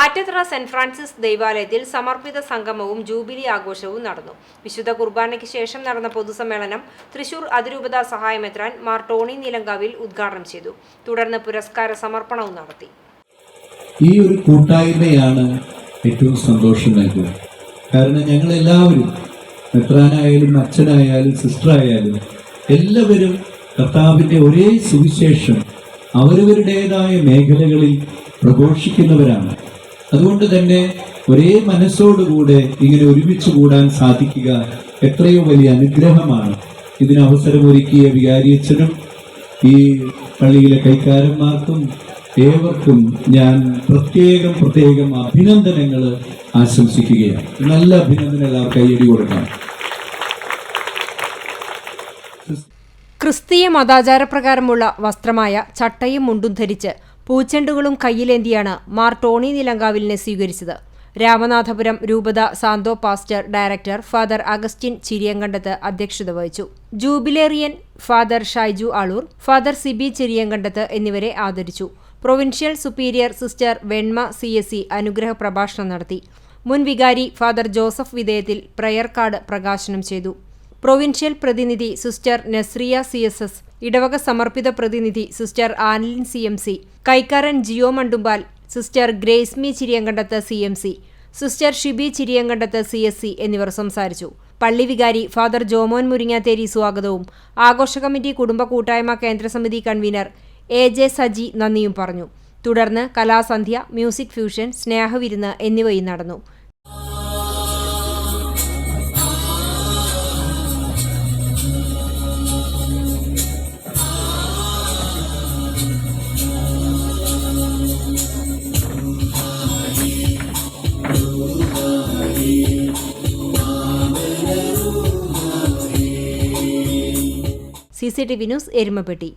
Attathara saint Francis ദൈവാലയത്തിൽ സമർപ്പിത സംഗമവും ജൂബിലി ആഘോഷവും നടന്നു. വിശുദ്ധ കുർബാനയ്ക്ക് ശേഷം നടന്ന പൊതുസമ്മേളനം തൃശൂർ അതിരൂപത സഹായമെത്രാൻ മാർ ടോണി നീലങ്കാവിൽ ഉദ്ഘാടനം ചെയ്തു. തുടർന്ന് പുരസ്കാര സമർപ്പണവും നടത്തി. ഈ ഒരു കൂട്ടായ്മയാണ് ഏറ്റവും സന്തോഷം നൽകുക കാരണം ഞങ്ങൾ എല്ലാവരും മെത്രാനായാലും അച്ഛനായാലും സിസ്റ്ററായാലും എല്ലാവരും കർത്താവിന്റെ ഒരേ സുവിശേഷം അവരവരുടേതായ മേഖലകളിൽ പ്രഘോഷിക്കുന്നവരാണ്. അതുകൊണ്ട് തന്നെ ഒരേ മനസ്സോടുകൂടെ ഇങ്ങനെ ഒരുമിച്ച് കൂടാൻ സാധിക്കുക എത്രയോ വലിയ അനുഗ്രഹമാണ്. ഇതിന് അവസരമൊരുക്കിയ വികാരിയച്ഛനും ഈ പള്ളിയിലെ കൈക്കാരന്മാർക്കും ഏവർക്കും ഞാൻ പ്രത്യേകം പ്രത്യേകം അഭിനന്ദനങ്ങൾ ആശംസിക്കുകയാണ്. നല്ല അഭിനന്ദനങ്ങൾ കൈയടി കൊടുക്കാം ക്രിസ്തീയ മതാചാരപ്രകാരമുള്ള വസ്ത്രമായ ചട്ടയും മുണ്ടും ധരിച്ച് പൂച്ചെണ്ടുകളും കയ്യിലേന്തിയാണ് മാർ ടോണി നിലങ്കാവിലിനെ സ്വീകരിച്ചത്. രാമനാഥപുരം രൂപത Santo pastor director father Augustine Chiriyankandath അധ്യക്ഷത വഹിച്ചു. Jubilarian father Shaiju Aloor father Sibi Chiriyankandath എന്നിവരെ ആദരിച്ചു. Provincial superior sister Venma C S C അനുഗ്രഹ പ്രഭാഷണം നടത്തി. മുൻ വികാരി ഫാദർ ജോസഫ് വിധേയത്തിൽ പ്രയർ കാർഡ് പ്രകാശനം ചെയ്തു. പ്രൊവിൻഷ്യൽ പ്രതിനിധി sister Nasriya C S S ഇടവക സമർപ്പിത പ്രതിനിധി sister Analin C M C കൈക്കാരൻ Jio Mandumbal sister Gracemy Chiriyankandath C M C sister Shibi Chiriyankandath C S C എന്നിവർ സംസാരിച്ചു. പള്ളി വികാരി ഫാദർ ജോമോൻ മുരിങ്ങാത്തേരി സ്വാഗതവും. ആഘോഷ കമ്മിറ്റി കുടുംബ കൂട്ടായ്മ കേന്ദ്രസമിതി കൺവീനർ എ ജെ സജി നന്ദിയും പറഞ്ഞു. തുടർന്ന് കലാസന്ധ്യ മ്യൂസിക് ഫ്യൂഷൻ സ്നേഹവിരുന്ന് എന്നിവയും നടന്നു. C C T V news Erumapetty